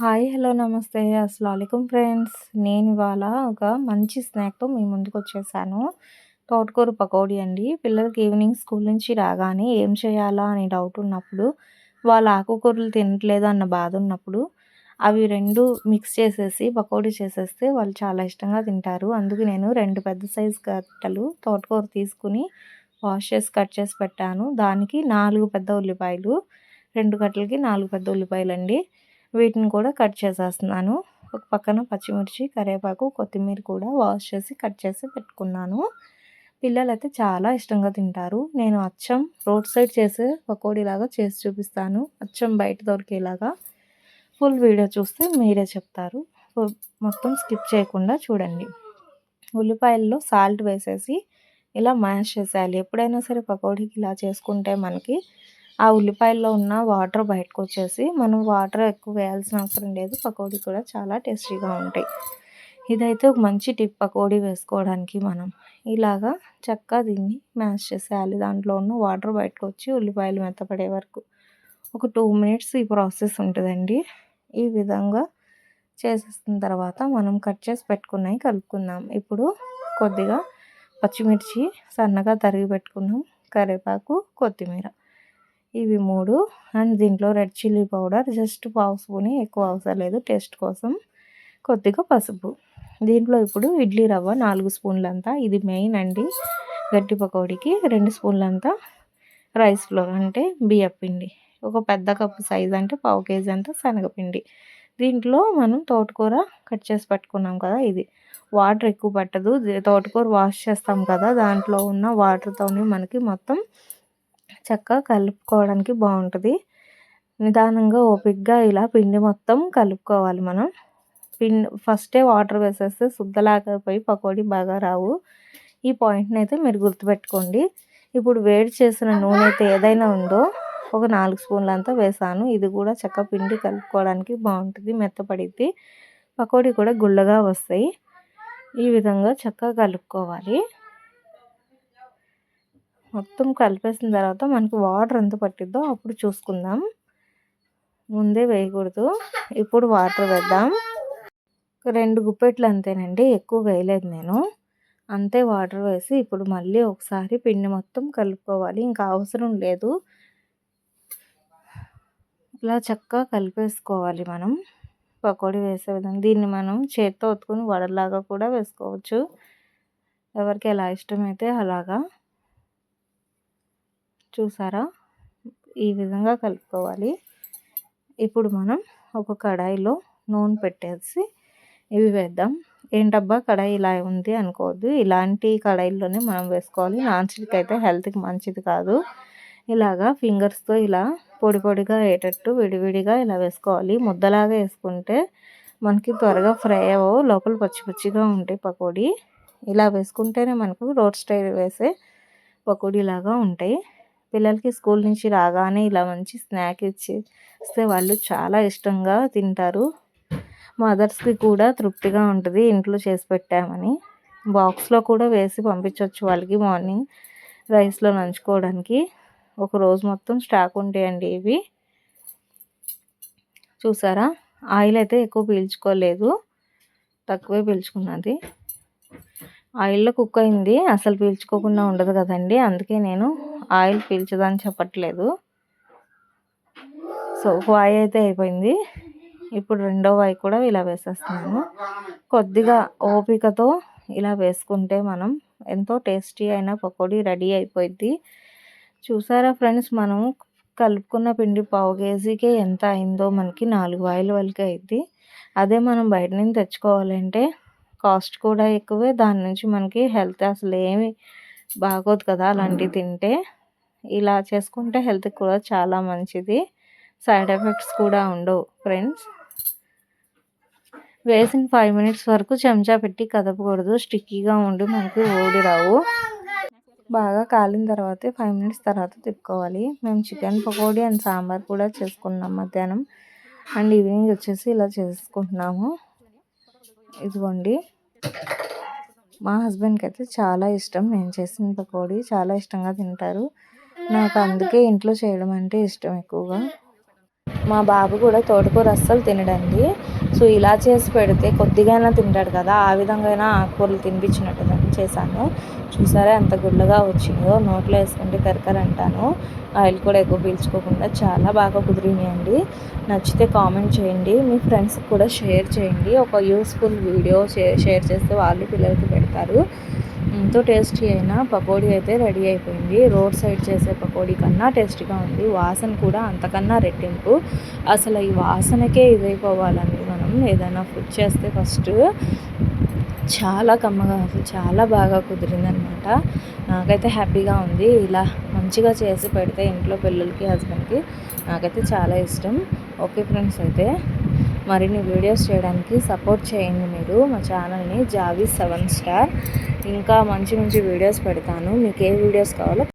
Hi hello నమస్తే. అస్సలం friends. నేను ఇవాళ ఒక మంచి స్నాక్తో మీ ముందుకు వచ్చేసాను తోటకూర పకోడీ అండి. పిల్లలకి ఈవినింగ్ స్కూల్ నుంచి రాగానే ఏం చేయాలా అని డౌట్ ఉన్నప్పుడు వాళ్ళ ఆకుకూరలు తినట్లేదు అన్న బాధ ఉన్నప్పుడు అవి రెండు మిక్స్ చేసేసి పకోడీ చేసేస్తే వాళ్ళు చాలా ఇష్టంగా తింటారు. అందుకు నేను రెండు పెద్ద సైజు కట్టలు తోటకూర తీసుకుని వాష్ చేసి కట్ చేసి పెట్టాను. దానికి నాలుగు పెద్ద ఉల్లిపాయలు రెండు కట్టలకి నాలుగు పెద్ద ఉల్లిపాయలు అండి వీటిని కూడా కట్ చేసేస్తున్నాను. ఒక పక్కన పచ్చిమిర్చి కరివేపాకు కొత్తిమీర కూడా వాష్ చేసి కట్ చేసి పెట్టుకున్నాను. పిల్లలు అయితే చాలా ఇష్టంగా తింటారు. నేను అచ్చం రోడ్ సైడ్ చేసే పకోడీలాగా చేసి చూపిస్తాను. అచ్చం బయట దొరికేలాగా. ఫుల్ వీడియో చూస్తే మీరే చెప్తారు. మొత్తం స్కిప్ చేయకుండా చూడండి. ఉల్లిపాయల్లో సాల్ట్ వేసేసి ఇలా మ్యాష్ చేసేయాలి. ఎప్పుడైనా సరే పకోడీకి ఇలా చేసుకుంటే మనకి ఆ ఉల్లిపాయల్లో ఉన్న వాటర్ బయటకు వచ్చేసి మనం వాటర్ ఎక్కువ వేయాల్సిన అవసరం లేదు. పకోడీ కూడా చాలా టేస్టీగా ఉంటాయి. ఇదైతే ఒక మంచి టిప్ పకోడీ వేసుకోవడానికి మనం. ఇలాగా చక్కగా దీన్ని మ్యాష్ చేసేయాలి. దాంట్లో ఉన్న వాటర్ బయటకు వచ్చి ఉల్లిపాయలు మెత్తపడే వరకు ఒక టూ మినిట్స్ ఈ ప్రాసెస్ ఉంటుందండి. ఈ విధంగా చేసేసిన తర్వాత మనం కట్ చేసి పెట్టుకున్నవి కలుపుకుందాం. ఇప్పుడు కొద్దిగా పచ్చిమిర్చి సన్నగా తరిగి పెట్టుకున్నాం. కరివేపాకు కొత్తిమీర. ఇవి మూడు. అండ్ దీంట్లో రెడ్ చిల్లీ పౌడర్ జస్ట్ పావు స్పూని ఎక్కువ అవసరం లేదు టేస్ట్ కోసం. కొద్దిగా పసుపు. దీంట్లో ఇప్పుడు ఇడ్లీ రవ్వ నాలుగు స్పూన్లంతా. ఇది మెయిన్ అండి గట్టి పకోడీకి. రెండు స్పూన్లంతా రైస్ ఫ్లోర్ అంటే బియ్యపిండి ఒక పెద్ద కప్పు సైజ్ అంటే పావు కేజీ అంతా శనగపిండి. దీంట్లో మనం తోటకూర కట్ చేసి పెట్టుకున్నాం కదా ఇది. వాటర్ ఎక్కువ పట్టదు. తోటకూర వాష్ చేస్తాం కదా దాంట్లో ఉన్న వాటర్తోనే మనకి మొత్తం చక్కగా కలుపుకోవడానికి బాగుంటుంది. నిదానంగా ఓపిక్గా ఇలా పిండి మొత్తం కలుపుకోవాలి మనం. పిండి ఫస్టే వాటర్ వేసేస్తే శుద్ధలాకపోయి పకోడీ బాగా రావు. ఈ పాయింట్ని అయితే మీరు గుర్తుపెట్టుకోండి. ఇప్పుడు వేడి చేసిన నూనె అయితే ఏదైనా ఉందో ఒక నాలుగు స్పూన్లు అంతా వేసాను. ఇది కూడా చక్క పిండి కలుపుకోవడానికి బాగుంటుంది మెత్తపడిద్ది. పకోడీ కూడా గుళ్ళగా వస్తాయి. ఈ విధంగా చక్కగా కలుపుకోవాలి. మొత్తం కలిపేసిన తర్వాత మనకి వాటర్ ఎంత పట్టిద్దో అప్పుడు చూసుకుందాం. ముందే వేయకూడదు. ఇప్పుడు వాటర్ వేద్దాం. రెండు గుప్పెట్లు అంతేనండి ఎక్కువ వేయలేదు నేను. అంతే వాటర్ వేసి ఇప్పుడు మళ్ళీ ఒకసారి పిండి మొత్తం కలుపుకోవాలి. ఇంకా అవసరం లేదు. ఇలా చక్కగా కలిపేసుకోవాలి మనం. పకోడీ వేసే విధంగా దీన్ని మనం చేత్తో ఒత్తుకొని వడలాగా కూడా వేసుకోవచ్చు. ఎవరికి ఎలా ఇష్టమైతే అలాగా. చూసారా? ఈ విధంగా కలుపుకోవాలి. ఇప్పుడు మనం ఒక కడాయిలో నూనె పెట్టేసి ఇవి వేద్దాం. ఏంటబ్బా కడాయి ఇలా ఉంది అనుకోవద్దు. ఇలాంటి కడాయిల్లోనే మనం వేసుకోవాలి. నాన్ స్టిక్ అయితే హెల్త్కి మంచిది కాదు. ఇలాగా ఫింగర్స్తో ఇలా పొడి పొడిగా అయ్యేటట్టు విడివిడిగా ఇలా వేసుకోవాలి. ముద్దలాగా వేసుకుంటే మనకి త్వరగా ఫ్రై అవ్వవు. లోపల పచ్చి పచ్చిగా ఉంటాయి పకోడీ. ఇలా వేసుకుంటేనే మనకు రోడ్ స్టైల్ వేసే పకోడీలాగా ఉంటాయి. పిల్లలకి స్కూల్ నుంచి రాగానే ఇలా మంచి స్నాక్ ఇచ్చి ఇస్తే వాళ్ళు చాలా ఇష్టంగా తింటారు. మదర్స్కి కూడా తృప్తిగా ఉంటుంది ఇంట్లో చేసి పెట్టామని. బాక్స్లో కూడా వేసి పంపించవచ్చు వాళ్ళకి మార్నింగ్ రైస్లో నంచుకోవడానికి. ఒక రోజు మొత్తం స్టాక్ ఉంటాయండి ఇవి. చూసారా? ఆయిల్ అయితే ఎక్కువ పీల్చుకోలేదు. తక్కువే పీల్చుకున్నది. ఆయిల్లో కుక్ అయింది. అసలు పీల్చుకోకుండా ఉండదు కదండి. అందుకే నేను ఆయిల్ పీల్చదని చెప్పట్లేదు. సో వాయి అయితే అయిపోయింది. ఇప్పుడు రెండో వాయి కూడా ఇలా వేసేస్తున్నాము కొద్దిగా ఓపికతో ఇలా వేసుకుంటే మనం ఎంతో టేస్టీ అయిన పకోడీ రెడీ అయిపోయింది చూసారా ఫ్రెండ్స్ మనం కలుపుకున్న పిండి పావు కేజీకే ఎంత అయిందో మనకి నాలుగు వాయిల వరకు అయింది అదే మనం బయట నుంచి తెచ్చుకోవాలంటే కాస్ట్ కూడా ఎక్కువే. దాని నుంచి మనకి హెల్త్ అసలు ఏమి బాగోదు కదా అలాంటివి తింటే. ఇలా చేసుకుంటే హెల్త్కి కూడా చాలా మంచిది. సైడ్ ఎఫెక్ట్స్ కూడా ఉండవు ఫ్రెండ్స్. వేసిన ఫైవ్ మినిట్స్ వరకు చెంచా పెట్టి కదపకూడదు. స్టిక్కీగా ఉండి మనకి ఓడి రావు. బాగా కాలిన తర్వాత ఫైవ్ మినిట్స్ తర్వాత తిప్పుకోవాలి. మేము చికెన్ పకోడీ అండ్ సాంబార్ కూడా చేసుకున్నాం మధ్యాహ్నం. అండ్ ఈవినింగ్ వచ్చేసి ఇలా చేసుకుంటున్నాము. ఇదిగోండి. మా హస్బెండ్కి అయితే చాలా ఇష్టం. నేను చేసిన పకోడీ చాలా ఇష్టంగా తింటారు. నాకు అందుకే ఇంట్లో చేయడం అంటే ఇష్టం ఎక్కువగా. మా బాబు కూడా తోటకూర అస్సలు తినడండి. సో ఇలా చేసి పెడితే కొద్దిగైనా తింటాడు కదా. ఆ విధంగా అయినా ఆకుకూరలు తినిపించినట్టు చేశాను. చూసారా ఎంత గుల్లగా వచ్చిందో. నోట్లో వేసుకుంటే కరకర అంటాను. ఆయిల్ కూడా ఎక్కువ పీల్చుకోకుండా చాలా బాగా కుదిరినాయండి. నచ్చితే కామెంట్ చేయండి. మీ ఫ్రెండ్స్కి కూడా షేర్ చేయండి. ఒక యూస్ఫుల్ వీడియో షేర్ చేస్తే వాళ్ళు పిల్లలకి పెడతారు. ఎంతో టేస్టీ అయిన పకోడీ అయితే రెడీ అయిపోయింది. రోడ్ సైడ్ చేసే పకోడీ కన్నా టేస్టీగా ఉంది. వాసన కూడా అంతకన్నా రెట్టింపు. అసలు ఈ వాసనకే ఇదైపోవాలండి మనం. ఏదైనా ఫుడ్ చేస్తే ఫస్ట్ చాలా కమ్మగా చాలా బాగా కుదిరిందనమాట. నాకైతే హ్యాపీగా ఉంది. ఇలా మంచిగా చేసి పెడితే ఇంట్లో పిల్లలకి హస్బెండ్కి నాకైతే చాలా ఇష్టం. ఓకే ఫ్రెండ్స్ అయితే మరిన్ని వీడియోస్ చేయడానికి సపోర్ట్ చేయండి మీరు. మా ఛానల్ని జావీ సెవెన్ స్టార్. ఇంకా మంచి మంచి వీడియోస్ పెడతాను. మీకు ఏ వీడియోస్ కావాలో